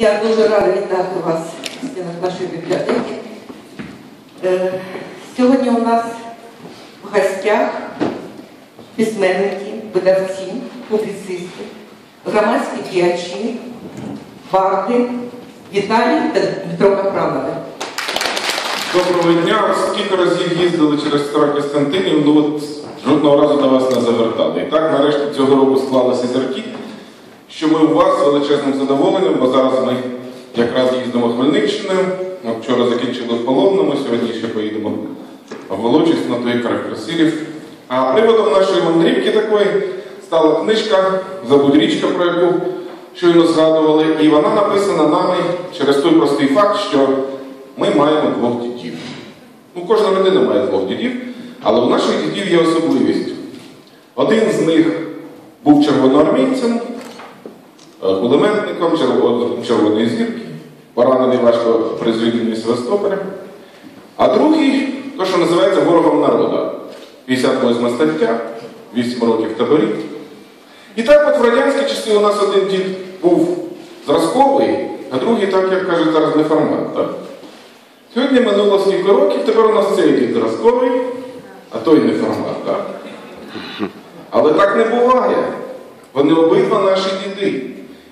Я дуже рада вітати вас в стінах нашої бібліотеки. Е, Сьогодні у нас в гостях письменники, видавці, публіцисти, громадські діячі, барди Віталій та Дмитро Капранови. Доброго дня. Скільки разів їздили через Костянтинів, ну от жодного разу до вас не завертали. І так нарешті цього року склалося зірки, що ми у вас з величезним задоволенням, бо зараз ми якраз їздимо Хмельниччиною. От Вчора закінчили в Полонному, сьогодні ще поїдемо в Волочиськ на той край Красилів. А приводом нашої мандрівки такої стала книжка Забудь річка, про яку щойно згадували, і вона написана нами через той простий факт, що ми маємо двох дітів. Ну, кожна родина має двох дітів, але у наших дітів є особливість. Один з них був червоноармійцем, кулеметником Червоної зірки, поранений важко при звільненні Севастополя. А другий, то, що називається ворогом народу. 58 стаття, 8 років таборів. І так от в радянські часи у нас один дід був зразковий, а другий, так як кажуть, зараз неформат. Так? Сьогодні минуло стільки років, тепер у нас цей дід зразковий, а той неформат. Так? Але так не буває. Вони обидва наші діди.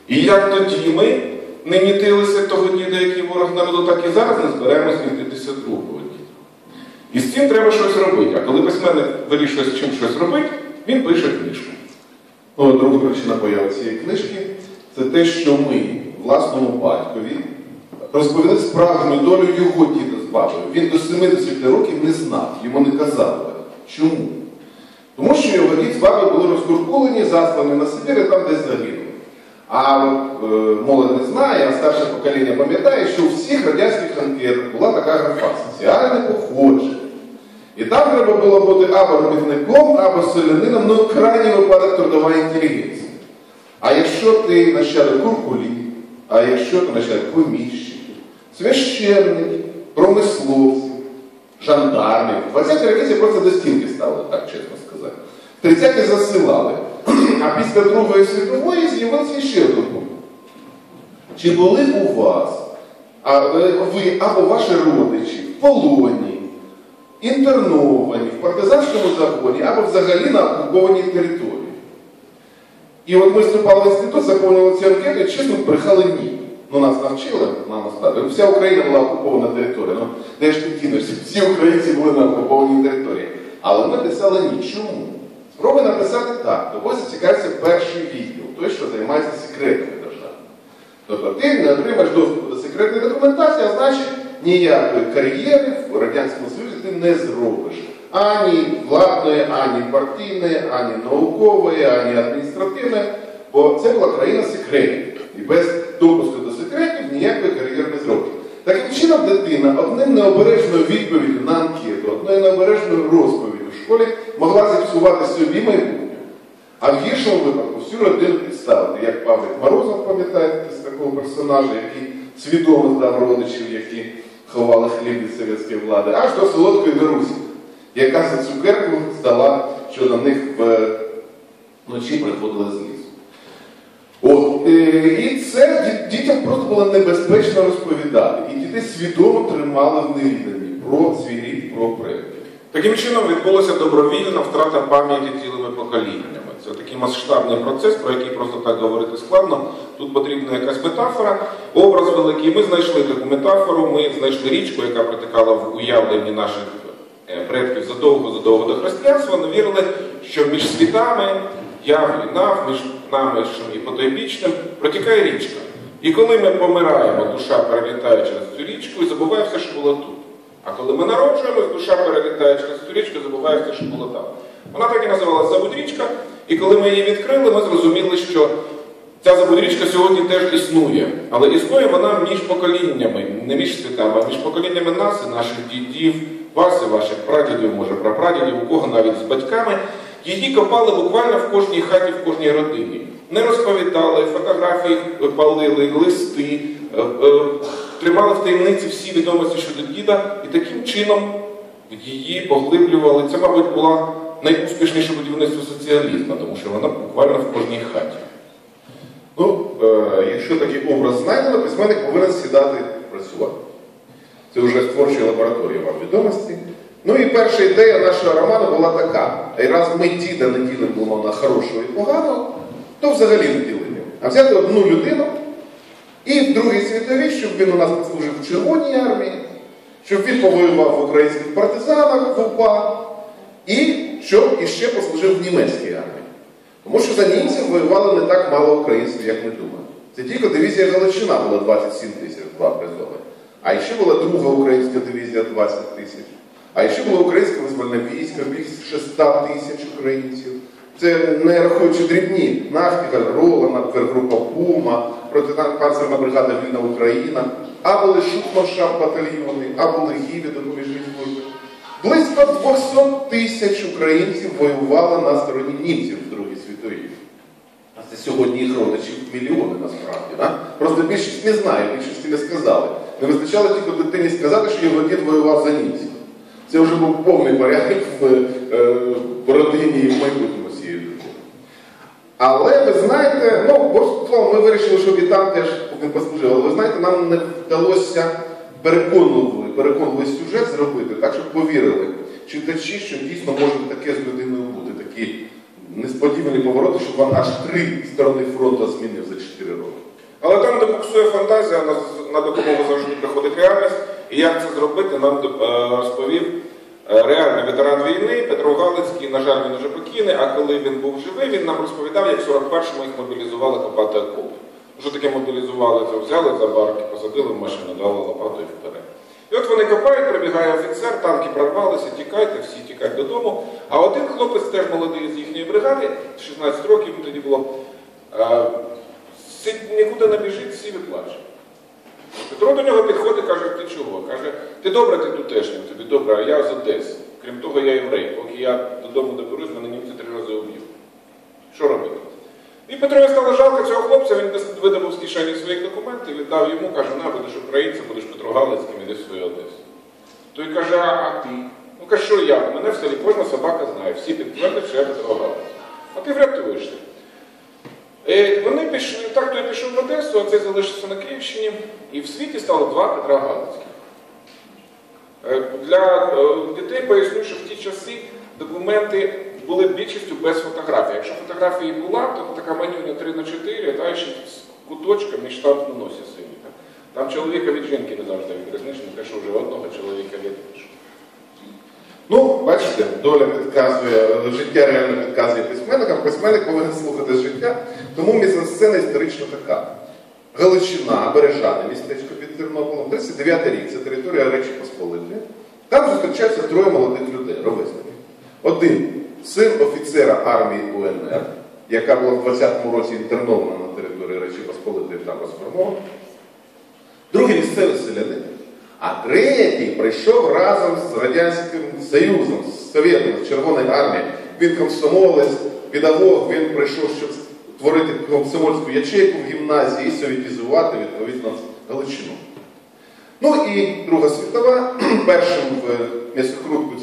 І як тоді ми не нітилися того діда, який ворог народу, так і зараз не зберемось нітитися другого діда. І з цим треба щось робити. А коли письменник вирішує з чим щось робити, він пише книжку. Ну, друга причина появи цієї книжки це те, що ми власному батькові розповіли справжню долю його діда з бабою. Він до 70 років не знав, йому не казали. Чому? Тому що його дід з бабою були розкуркулені, заслані на Сибір там десь загинули. А е, молодь не знає, а старше покоління пам'ятає, що у всіх радянських анкетах була така графа соціальне походження. І там треба було бути або робітником, або селянином, ну крайній випадок трудова інтелігенція. А якщо ти нащадок куркулі, а якщо ти нащадок поміщиків, священників, промисловців, жандармів, 20-ті роки це просто до стінки ставили, так чесно сказати. 30-ті засилали. А після Другої світової з'явився ще один пункт. Чи були у вас, а, е, ви або ваші родичі в полоні, інтерновані в партизанському загоні або взагалі на окупованій території? І от ми вступали в інститут, заповнювали ці анкети, і чесно, брехали ні. Ну, нас навчили, нам оставили. Вся Україна була окупована територія. Ну, де ж ти кинешся? Всі українці були на окупованій території. Але ми писали ні. Чому? Спробуй написати так. Тобою зацікавився перший відділ, той, що займається секретами держави. Тобто ти не отримаєш доступу до секретної документації, а значить ніякої кар'єри в Радянському Союзі ти не зробиш. Ані владної, ані партійної, ані наукової, ані адміністративної, бо це була країна секретів. І без допуску до секретів ніякої кар'єри не зробиш. Таким чином, дитина одним необережною відповіддю на анкету, одною необережною розповіддю в школі зіпсувати собі майбутнє. А в гіршому випадку всю родину підставити, як Павлик Морозов, пам'ятаєте, з такого персонажа, який свідомо здав родичів, які ховали хліб від совєтської влади, аж до солодкої Дарусі, яка за цукерку здала, що на них вночі приходили з лісу. От, е, і це дітям просто було небезпечно розповідати. І діти свідомо тримали в невіданні про свій рід, про предків. Таким чином відбулася добровільна втрата пам'яті цілими поколіннями. Це такий масштабний процес, про який просто так говорити складно. Тут потрібна якась метафора, образ великий. Ми знайшли таку метафору, ми знайшли річку, яка протикала в уявленні наших е, предків задовго-задовго до християнства. Вони вірили, що між світами, яв і нав, між нами і потойбічним протікає річка. І коли ми помираємо, душа перелітає через цю річку і забуває все, що було тут. А коли ми народжуємось, душа перелітає через цю річку забуває все, що було там. Вона так і називалася Забудрічка, і коли ми її відкрили, ми зрозуміли, що ця Забудрічка сьогодні теж існує. Але існує вона між поколіннями, не між світами, а між поколіннями нас і наших дідів, вас і ваших прадідів, може прапрадідів, у кого навіть з батьками. Її копали буквально в кожній хаті, в кожній родині. Не розповідали, фотографії палили, листи, е, е, тримали в таємниці всі відомості щодо діда, і таким чином її поглиблювали. Це, мабуть, була найуспішніше будівництво соціалізму, тому що вона буквально в кожній хаті. Ну, е, якщо такий образ знайдено, письменник повинен сідати працювати. Це вже з творчої лабораторії вам відомості. Ну і перша ідея нашого роману була така. І раз ми діда не ділимо на хорошого і поганого, то взагалі не ділимо. А взяти одну людину і в Другій світовій, щоб він у нас послужив в Червоній армії, щоб він повоював в українських партизанах в УПА, і щоб іще послужив в німецькій армії. Тому що за німців воювало не так мало українців, як ми думаємо. Це тільки дивізія Галичина була 27 тисяч, два призови. А ще була друга українська дивізія 20 тисяч. А ще було українське визвольне військо, більше 100 тисяч українців. Це не рахуючи дрібні, Нафтігаль, Ролана, група Пума, протипанцерна бригада Вільна Україна, а були Шутмаршап батальйони, а були Гіві допоміжні служби. Близько 200 тисяч українців воювали на стороні німців в Другій світовій. А це сьогодні їх родичів мільйони насправді. Да? Просто більшість не знає, більшості не сказали. Не вистачало тільки дитині сказати, що його дід воював за німців. Це вже був повний порядок в, е, в родині і в майбутньому. Але ви знаєте, ну, словом, ми вирішили, що і там теж він послужив, але ви знаєте, нам не вдалося переконливий, переконливий сюжет зробити, так щоб повірили читачі, що дійсно може таке з людиною бути, такі несподівані повороти, щоб він аж три сторони фронту змінив за 4 роки. Але там, де буксує фантазія, на, на допомогу завжди приходить реальність. І як це зробити, нам е, розповів реальний ветеран війни Петро Галицький. На жаль, він вже покійний, а коли він був живий, він нам розповідав, як в 41-му їх мобілізували копати окопи. Що таке мобілізували? Це взяли за барки, посадили в машину, дали лопату і вперед. І от вони копають, прибігає офіцер, танки прорвалися, тікайте, всі тікають додому. А один хлопець, теж молодий з їхньої бригади, 16 років тоді було, е, сидь- нікуди не біжить, сів і плаче. Петро до нього підходить каже, ти чого? Каже, ти добре, ти тутешній, тобі добре, а я з Одеси. Крім того, я єврей. Поки я додому доберусь, мене німці три рази уб'ють. Що робити? І Петрові стало жалко цього хлопця, він видобув з кишені своїх документів, віддав йому, каже, на, будеш українцем, будеш Петро Галицьким, іди в свою Одесу. Той каже, а, а ти? Ну каже, що я? Мене в селі кожна собака знає, всі підтвердять, що я Петро Галицький. А ти врятуєшся. Е, Вони пішли, так той пішов в Одесу, а цей залишився на Київщині, і в світі стало два Петра Галицьких. Е, Для е, дітей поясню, що в ті часи документи були більшістю без фотографій. Якщо фотографії була, то така манюня 3 на 4, та ще з куточком і штамп на носі синій. Там чоловіка від жінки не завжди відрізниш, не що вже одного чоловіка від іншого. Ну, бачите, доля підказує, життя реально підказує письменникам. Письменник повинен слухати життя, тому мізансцена історично така. Галичина, Бережани, містечко під Тернополем, 39 рік, це територія Речі Посполитої. Там зустрічаються троє молодих людей, ровесників. Один син офіцера армії УНР, яка була в 20-му році інтернована на території Речі Посполитої там розформована. Другий місцевий селянин. А третій прийшов разом з Радянським Союзом, з Совєтом, з Червоної армії. Він комсомолець, педагог, він прийшов, щоб творити комсомольську ячейку в гімназії і совєтізувати, відповідно, Галичину. Ну і Друга світова, першим в м'ясокрутку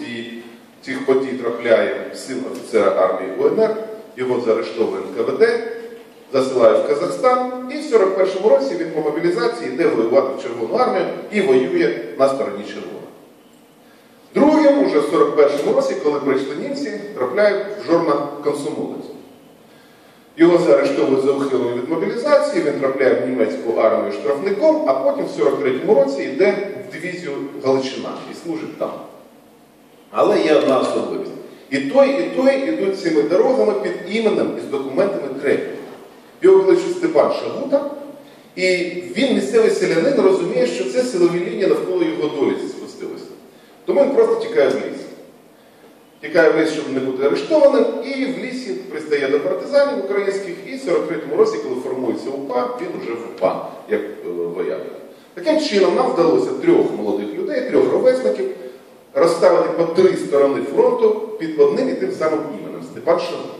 цих подій трапляє син офіцера армії УНР, його заарештовує НКВД, засилають в Казахстан, і в 41-му році він по мобілізації йде воювати в Червону армію і воює на стороні Червоної. Другим, уже в 41-му році, коли прийшли німці, трапляють в жорна комсомолець. Його заарештовують за ухилення від мобілізації, він трапляє в німецьку армію штрафником, а потім в 43-му році йде в дивізію Галичина і служить там. Але є одна особливість. І той, і той ідуть цими дорогами під іменем і з документами Крепів. Його кличуть Степан Шагута, і він, місцевий селянин, розуміє, що це силові лінії навколо його долі спустилися. Тому він просто тікає в ліс. Тікає в ліс, щоб не бути арештованим, і в лісі пристає до партизанів українських, і в 43-му році, коли формується УПА, він вже в УПА, як е, вояк. Таким чином, нам вдалося трьох молодих людей, трьох ровесників, розставити по три сторони фронту під одним і тим самим іменем Степан Шагута.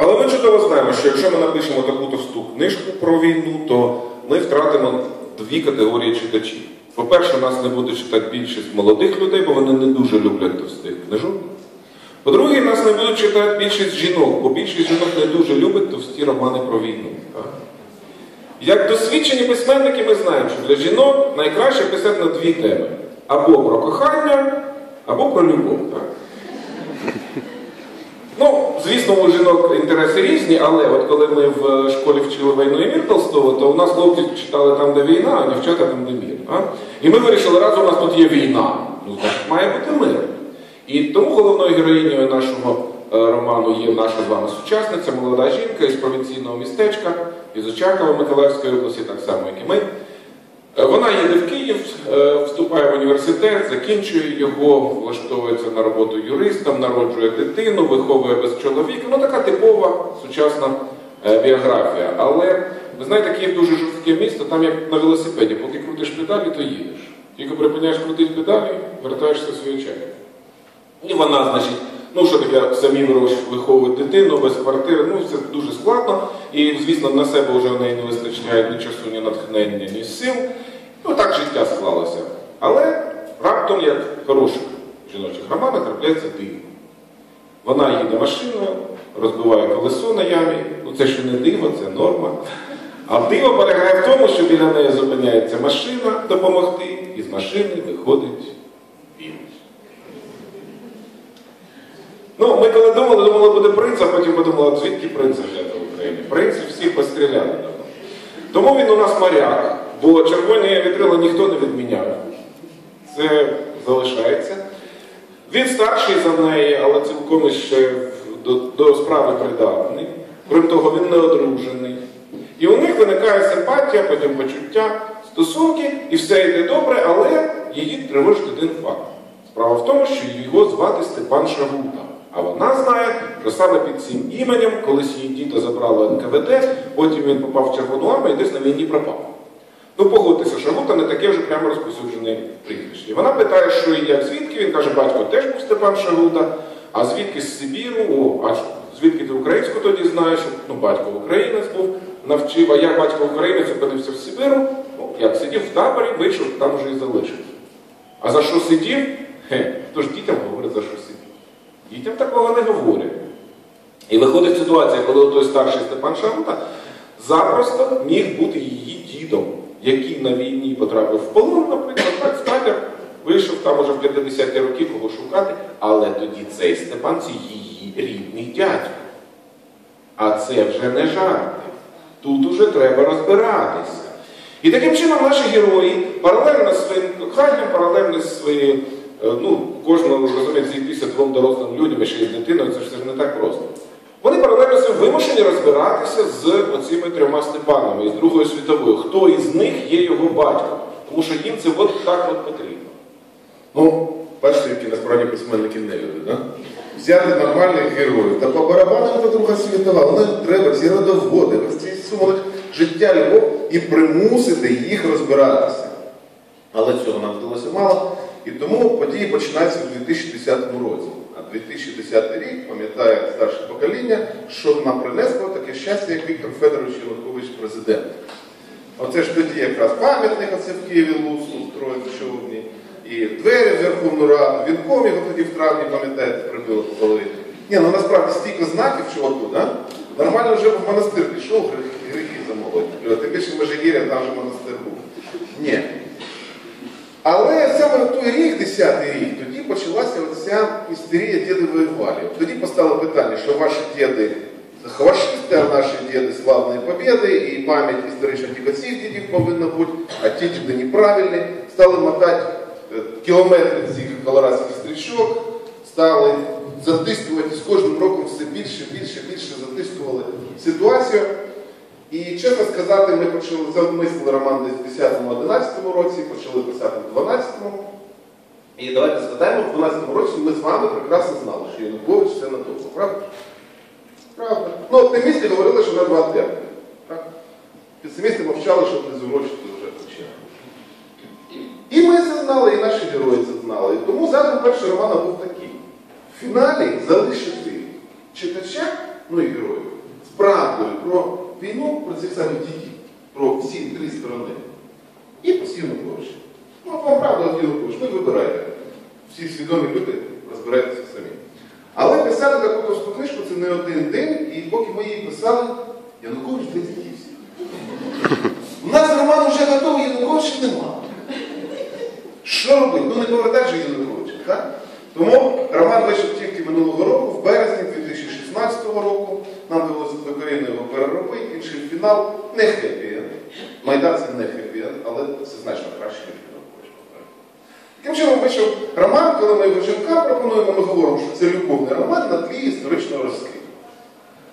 Але ми чудово знаємо, що якщо ми напишемо таку товсту книжку про війну, то ми втратимо дві категорії читачів. По-перше, нас не буде читати більшість молодих людей, бо вони не дуже люблять товстих книжок. По-друге, нас не будуть читати більшість жінок, бо більшість жінок не дуже любить товсті романи про війну. Як досвідчені письменники, ми знаємо, що для жінок найкраще писати на дві теми: або про кохання, або про любов. Так? Звісно, у жінок інтереси різні, але от коли ми в школі вчили війну і мір Толстого, то у нас хлопці читали там, де війна, а дівчата там, де мір. А? І ми вирішили, раз у нас тут є війна, ну значить має бути мир. І тому головною героїнею нашого е, роману є наша з вами сучасниця, молода жінка із провінційного містечка, із Очакова Миколаївської області, так само, як і ми. Е, Вона їде в Київ, е, вступає в університет, закінчує його, влаштовується на роботу юристом, народжує дитину, виховує без чоловіка. Ну така типова сучасна е, біографія. Але ви знаєте, Київ дуже жорстке місто, там як на велосипеді, поки крутиш педалі, то їдеш. Тільки припиняєш крутити педалі, вертаєшся в свою чергу. І вона, значить, ну що таке самі виховують дитину без квартири, ну це дуже складно. І, звісно, на себе вже в неї не вистачає ні часу, ні натхнення, ні сил. Ну так життя склалося. Але раптом, як хороших жіночих романах, трапляється диво. Вона їде машиною, розбиває колесо на ямі. Ну це ще не диво, це норма. А диво полягає в тому, що біля неї зупиняється машина допомогти, і з машини виходить він. Ну, ми коли думали, думали, буде принц, а потім подумали, звідки принца взяти в Україні? Принців всіх постріляли давно. Тому він у нас моряк, бо червоні вітрила ніхто не відміняв. Це залишається. Він старший за неї, але цілком ще до, до справи придатний. Крім того, він не одружений. І у них виникає симпатія, потім почуття, стосунки, і все йде добре, але її тривожить один факт. Справа в тому, що його звати Степан Шагута. А вона знає, що саме під цим іменем, колись її діти забрали НКВД, потім він попав в Червону армію і десь на війні пропав. Ну, погодьтеся, Шагута не таке вже прямо розповсюджене прізвище. Вона питає, що і як звідки. Він каже, батько теж був Степан Шагута, а звідки з Сибіру, о, а звідки ти українську тоді знаєш? Ну, батько українець був, навчив, а як батько українець опинився в Сибіру, ну, як сидів в таборі, вийшов, там вже і залишився. А за що сидів? Хе, хто ж дітям говорить, за що сидів? Дітям такого не говорять. І виходить ситуація, коли той старший Степан Шагута запросто міг бути її дідом, який на війні потрапив в полон, наприклад, так, статер, вийшов там уже в 50-ті роки кого шукати, але тоді цей Степан це її рідний дядько. А це вже не жарти. Тут уже треба розбиратися. І таким чином наші герої паралельно з своїм коханням, паралельно з своєю, е, ну, кожного розуміє, зійтися двом дорослим людям ще й з дитиною, це ж не так просто. Вони паралельно вимушені розбиратися з оцими трьома Степанами із Другої світової. Хто із них є його батьком? Тому що їм це от так от потрібно. Ну, бачите, які насправді письменники не люди, да? Взяти нормальних героїв та по барабану та друга світова. Вони треба ці родоводи, сумови життя, любов і примусити їх розбиратися. Але цього нам вдалося мало. І тому події починаються у 2010 році. А 2010 рік пам'ятає старше покоління, що нам принесло таке щастя, як Віктор Федорович Янукович президент. Оце ж тоді якраз пам'ятник оце в Києві Луцу строїть в човні. І двері в Верховну Раду, вінком його тоді в травні, пам'ятаєте, прибило по голові. Ні, ну насправді стільки знаків чуваку, да? Нормально вже в монастир пішов, грехи замолоть. Тим більше Межигір'я, там же монастир був. Ні. Але саме в той рік, 10-й рік, тоді почалася оця істерія діди воювали. Тоді постало питання, що ваші діди хвашисти, а наші діди славної побіди, і пам'ять історично тільки дідів повинна бути, а ті діди неправильні. Стали мотати е, кілометри цих колорадських стрічок, стали затискувати з кожним роком все більше, більше, більше затискували ситуацію. І чесно сказати, ми почали замислили роман десь в 10-11 році, почали писати в 12-му. І давайте згадаємо, в 12-му році ми з вами прекрасно знали, що Янукович це надовго, правда? Правда. Ну, оптимісти говорили, що на два терміни. Песимісти мовчали, щоб не зурочити вже почали. І ми це знали, і наші герої це знали. І тому задум першого романа був такий. В фіналі залишити читача, ну і героїв, з правдою про війну, про цих самих дітей, про всі три сторони. І постійно гроші. Ну, вам правда Янукович, ви вибирайте. Всі свідомі люди розбирайтеся самі. Але писати таку товсту книжку це не один день, і поки ми її писали, Янукович десь дівся. роман вже готовий, Януковича нема. Що робити? Ну не повертати же Януковича, так? Тому роман вийшов тільки минулого року, в березні 2016 року. Нам довелося докорінно його переробити, інший фінал не хеппі. Майдан це не хеппі, але це значно краще, ніж Янукович. Таким чином вийшов роман, коли ми його жінка пропонуємо, ми говоримо, що це любовний роман на тлі історичного розкриття.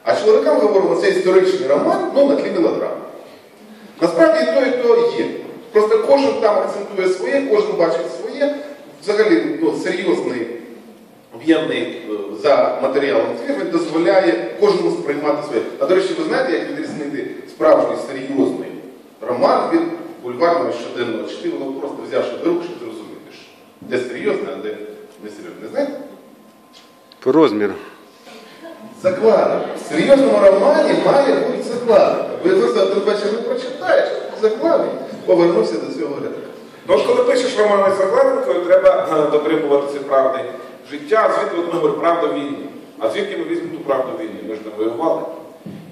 А чоловікам говоримо, що це історичний роман, ну на тлі мелодрами. Насправді і то, і то є. Просто кожен там акцентує своє, кожен бачить своє. Взагалі ну, серйозний об'ємний е, за матеріалом твір дозволяє кожному сприймати своє. А до речі, ви знаєте, як відрізнити справжній серйозний роман від бульварного щоденного чтива, ну просто взявши до рук, щоб зрозуміти, що де серйозне, а де не серйозне. Не знаєте? По розміру. Закладок. В серйозному романі має бути закладок. Ви просто один вечір не прочитаєш, закладок. Повернувся до цього ряду. Ну, от коли пишеш роман із закладинкою, треба е, дотримуватися правди життя, звідки от ми говоримо правда війни. А звідки ми візьмемо ту правду війни? Ми ж не воювали.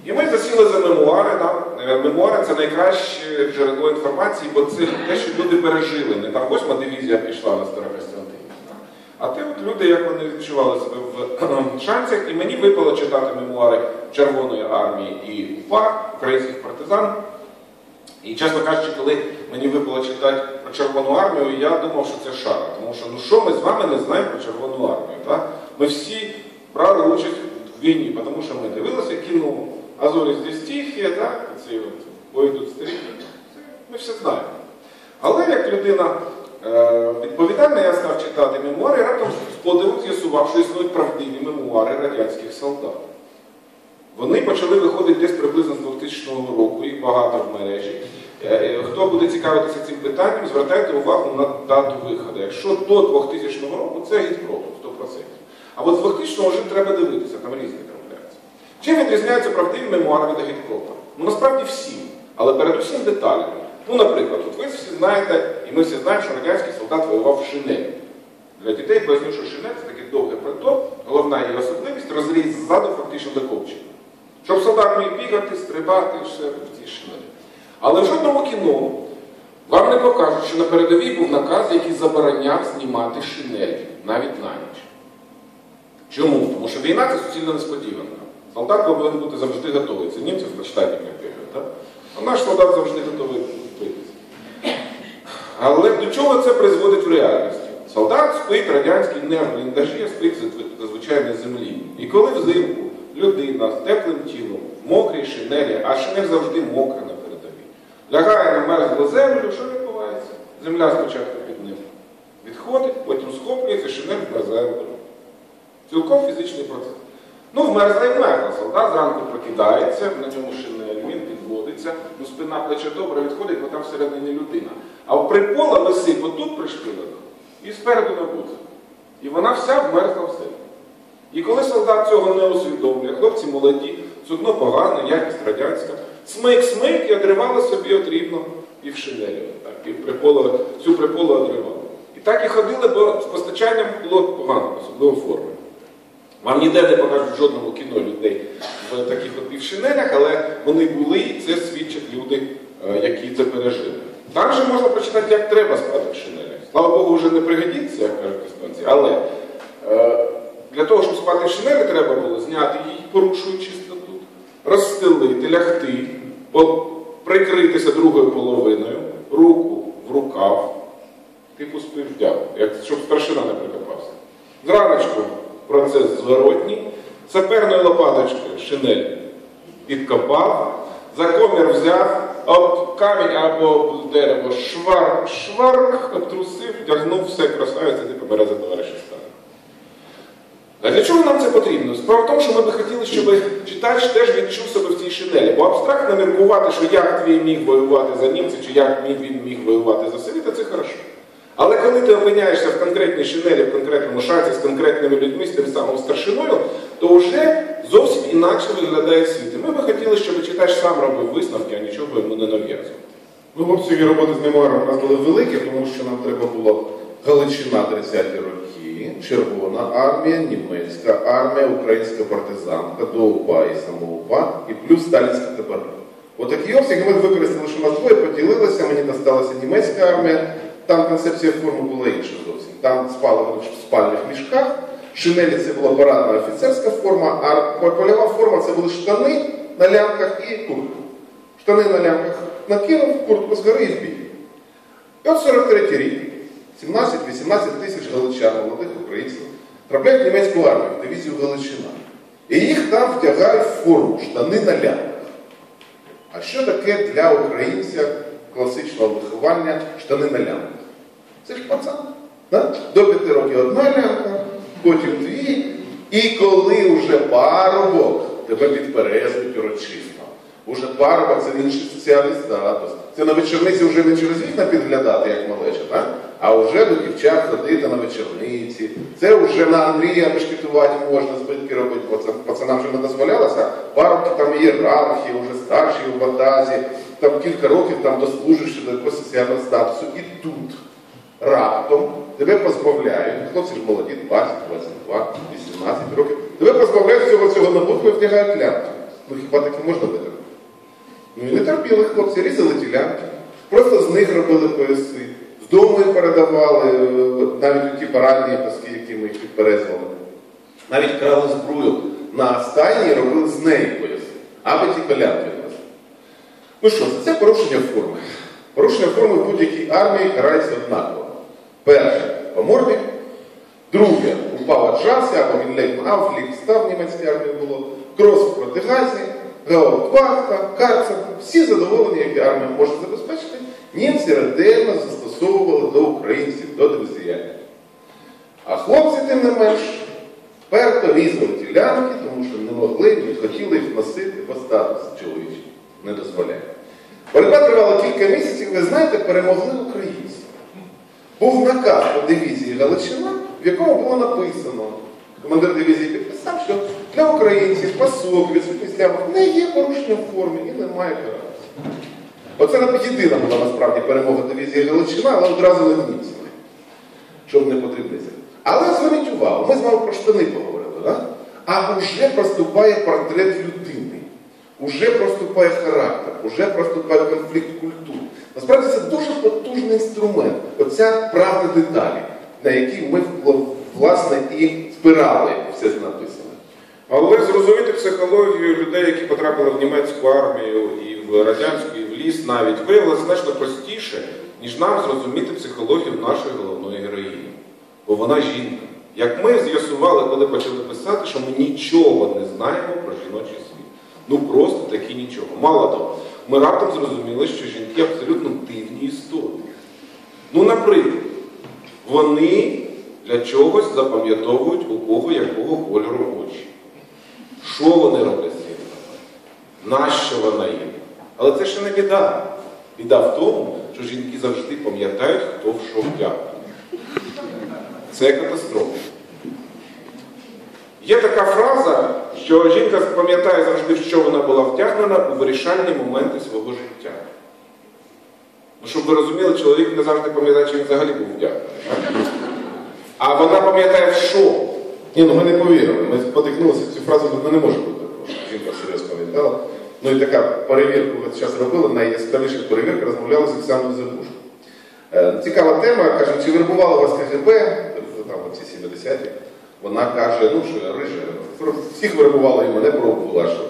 І ми засіли за мемуари. Да? Е, Мемуари це найкраще джерело інформації, бо це те, що люди пережили. Не там восьма дивізія пішла на Старокостянтинівська. А те от люди, як вони відчували себе в шансах, і мені випало читати мемуари Червоної армії і УПА, українських партизан. І чесно кажучи, коли мені випало читати Червону армію, я думав, що це шара. Тому що ну що ми з вами не знаємо про Червону армію? Так? Ми всі брали участь в війні, тому що ми дивилися кіно, Азорі здесь тихі, так? ці от старі. Це Ми все знаємо. Але як людина е, відповідальна, я став читати мемуари, раптом подиву з'ясував, що існують правдиві мемуари радянських солдат. Вони почали виходити десь приблизно з 2000 року, їх багато в мережі. Е, е, Хто буде цікавитися цим питанням, звертайте увагу на дату виходу. Якщо до 2000 року, це гідпропу, 100%. А от з 2000 вже треба дивитися, там різні трапляються. Чим відрізняються правдиві мемуари від агітпропа? Ну насправді всі, але передусім деталями. Ну, наприклад, от ви всі знаєте, і ми всі знаємо, що радянський солдат воював в шинелі. Для дітей поясню, що шинель це таке довге пальто, головна її особливість розріз ззаду фактично до ковчика. Щоб солдат міг бігати, стрибати все в цій шинелі. Але в жодному кіно вам не покажуть, що на передовій був наказ, який забороняв знімати шинель навіть на ніч. Чому? Тому що війна це суцільна несподіванка. Солдат повинен бути завжди готовий. Це німці не так? А наш солдат завжди готовий битися. Але до чого це призводить в реальності? Солдат спить радянський не в бліндажі, спить зазвичай на землі. І коли взимку людина з теплим тілом, мокрій шинелі, а шинель завжди мокра лягає на мерзлу землю, що відбувається? Земля спочатку під ним відходить, потім схоплюється, шинель вмерзає в Цілком фізичний процес. Ну, вмерзла і вмерзла. Солдат зранку прокидається, на ньому шинель, він підводиться, ну спина плече добре відходить, бо там всередині людина. А припола висить отут пришпилена і спереду на буці. І вона вся вмерзла в себе. І коли солдат цього не усвідомлює, хлопці молоді, судно погане, якість радянська, смик-смик і одривали собі от рівно і припола, цю приполу одривали. І так і ходили, бо з постачанням було погано, особливо форми. Вам ніде не покажуть в жодному кіно людей в таких от півшинелях, але вони були, і це свідчать люди, е, які це пережили. Там же можна прочитати, як треба спати в шинелях. Слава Богу, вже не пригодиться, як кажуть іспанці, але е, для того, щоб спати в шинелі, треба було зняти її, порушуючи розстелити, лягти, прикритися другою половиною, руку в рукав, типу співдяв, як щоб старшина не прикопався. Зраночку процес зворотній, саперною лопаточкою шинель підкопав, за комір взяв, об камінь або дерево швар, швар, обтрусив, вдягнув все красавиця, ти побере за товариша. А для чого нам це потрібно? Справа в тому, що ми би хотіли, щоб читач теж відчув себе в цій шинелі. Бо абстрактно міркувати, що як твій міг воювати за німців, чи як він міг воювати за совіта, це хорошо. Але коли ти опиняєшся в конкретній шинелі, в конкретному шансі з конкретними людьми, з тим самим старшиною, то вже зовсім інакше виглядає світ. І ми би хотіли, щоб читач сам робив висновки, а нічого йому не нав'язував. Ну, обсяги роботи з мемуаром у нас були великі, тому що нам треба було Галичина 30-ті роки, Червона армія, німецька армія, українська партизанка, до УПА і самоупа, і плюс сталінські табори. Отакий обсяг і ми використали, що нас двоє поділилися, мені досталася німецька армія. Там концепція форми була інша зовсім. Там спали в спальних мішках, шинелі це була парадна офіцерська форма, а польова форма це були штани на лямках і куртка. Штани на лямках накинув, куртку згори і вбій. І от 43 рік, 17-18 тисяч галичан, молодих українців, трапляють німецьку армію, дивізію Галичина. І їх там втягають в форму, штани на лямках. А що таке для українця класичного виховання штани на лямках? Це ж пацан. Да? До п'яти років одна лямка, потім дві. І коли вже парубок, тебе підперезують урочисто. Уже парубок це інший соціальний статус. Це на вечорниці вже не через вікна підглядати, як малеча, так? А вже до дівчат ходити на вечорниці. Це вже на Андрія бешкетувати можна, збитки робити. Пацан, пацанам вже не дозволялося. Парубки там ієрархії, вже старші в базі, там кілька років там дослужишся до якогось соціального статусу. І тут раптом тебе позбавляють, хлопці ж молоді, 20, 22, 18 років, тебе позбавляють всього цього набутку і втягають лямки. Ну хіба таке можна витримати? Ну і не терпіли хлопці, різали ті лямки, просто з них робили пояси, дому передавали, е, навіть ті парадні паски, які ми їх підперезували. Навіть крали зброю на стайні і робили з неї пояси, аби ті лямки носили. Ну що, це порушення форми. Порушення форми в будь-якій армії карається однаково. Перше по морді, друге упав аджався, або він флік став в німецькій армії було, крос в протигазі, гаупвахта, карцер, всі задоволення, які армія може забезпечити, німці ретельно застосовували до українців, до дивізіяння. А хлопці, тим не менш, вперто різали ті лямки, тому що не могли, не хотіли їх носити, бо статус чоловічий не дозволяє. Боротьба тривала кілька місяців, ви знаєте, перемогли українці. Був наказ по дивізії Галичина, в якому було написано, командир дивізії підписав, що для українців пасок, відсутність лямок не є порушенням формі і немає карати. Оце єдина була насправді перемога дивізії Галичина, але одразу не німцями, щоб не потрібнися. Але зверніть увагу, ми з вами про штани поговорили, да? а вже проступає портрет людини, уже проступає характер, уже проступає конфлікт культур. Насправді це дуже потужний інструмент, оця правда деталі, на якій ми власне і спирали все написане. Але зрозуміти психологію людей, які потрапили в німецьку армію і в радянську, ліс навіть, виявилося значно простіше, ніж нам зрозуміти психологію нашої головної героїні. Бо вона жінка. Як ми з'ясували, коли почали писати, що ми нічого не знаємо про жіночий світ. Ну просто таки нічого. Мало того, ми раптом зрозуміли, що жінки абсолютно дивні істоти. Ну, наприклад, вони для чогось запам'ятовують у кого якого кольору очі. Що вони роблять з цим? Нащо вона їм? Але це ще не біда. Біда в тому, що жінки завжди пам'ятають, хто в що вдягнений. Це катастрофа. Є така фраза, що жінка пам'ятає завжди, в що вона була втягнена у вирішальні моменти свого життя. Ну, щоб ви розуміли, чоловік не завжди пам'ятає, чи він взагалі був вдягнений. А вона пам'ятає, в що. Ні, ну ми не повірили. Ми потикнулися в цю фразу, ну не може бути що жінка серйозно пам'ятала. Ну і така перевірка, ми зараз робили, найяскравіша перевірка, розмовляли з Оксаною Забушко. Е, цікава тема, каже, чи вербувала вас КГБ, там оці 70-ті. Вона каже, ну що я рижа, всіх вербувала і мене пробувала. що.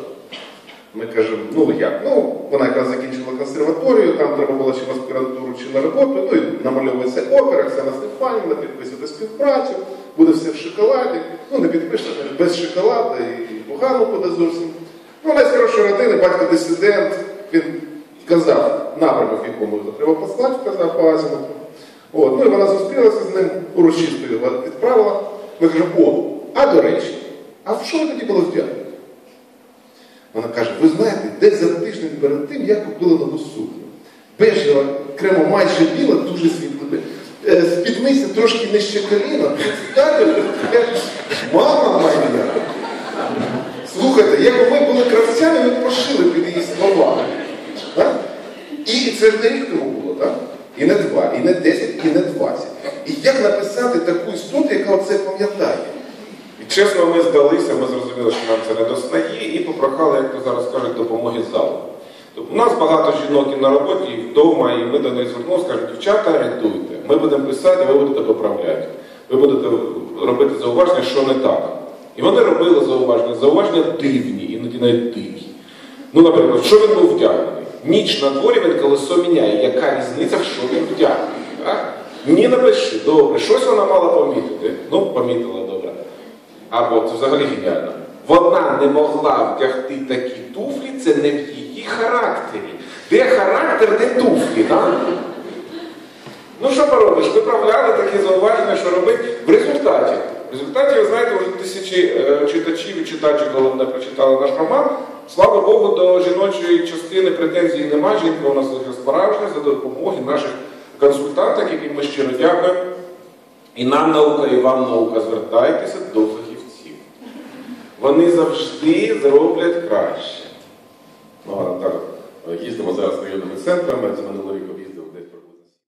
Ми кажемо, ну як? Ну, вона якраз закінчила консерваторію, там треба було чи в аспірантуру, чи на роботу, ну і намальовується опера, Оксана Стефанівна, підписує співпрацю, буде все в шоколаді. Ну, не підпише, без шоколада і погано буде зовсім. Ну, з хорошої родини, батько дисидент, він сказав напрямок, якому треба послати, сказав по азімуту. От, ну і вона зустрілася з ним, урочисто його відправила. Ми кажемо, о, а до речі, а в що ви тоді були вдягнені? Вона каже, ви знаєте, десь за тиждень перед тим я купила нову сукню. Бежева, кремо майже біла, дуже світла. Е, Спідниця трошки нижче коліна. Мама моя. Слухайте, якби ми були пошили під її слова. І це ж не рік тому було, так? І не два, і не 10, і не 20. І як написати таку істоту, яка оце пам'ятає? І чесно, ми здалися, ми зрозуміли, що нам це не достає, і попрохали, як то зараз кажуть, допомоги залу. Тобто У нас багато жінок і на роботі, і вдома, і ми до них звернулися, кажуть, дівчата, рятуйте. Ми будемо писати, ви будете поправляти. Ви будете робити зауваження, що не так. І вони робили зауваження, зауваження дивні, іноді навіть дикі. Ну, наприклад, що він був вдягнений? Ніч на дворі він колесо міняє. Яка різниця, що він вдягнений? Ні, напиши, добре, щось вона мала помітити. Ну, помітила добре. Або це взагалі геніально. Вона не могла вдягти такі туфлі, це не в її характері. Де характер, де туфлі, так? Ну що поробиш? Виправляли такі зауваження, що робити. В результаті, в результаті, ви знаєте, вже тисячі е, читачів і читачок, головне, прочитали наш роман. Слава Богу, до жіночої частини претензій нема. Жінка у нас справжня за допомоги наших консультанток, яким ми щиро дякуємо. І нам наука, і вам наука, звертайтеся до фахівців. Вони завжди зроблять краще. Ну, а так, їздимо зараз районними центрами. Це минулий рік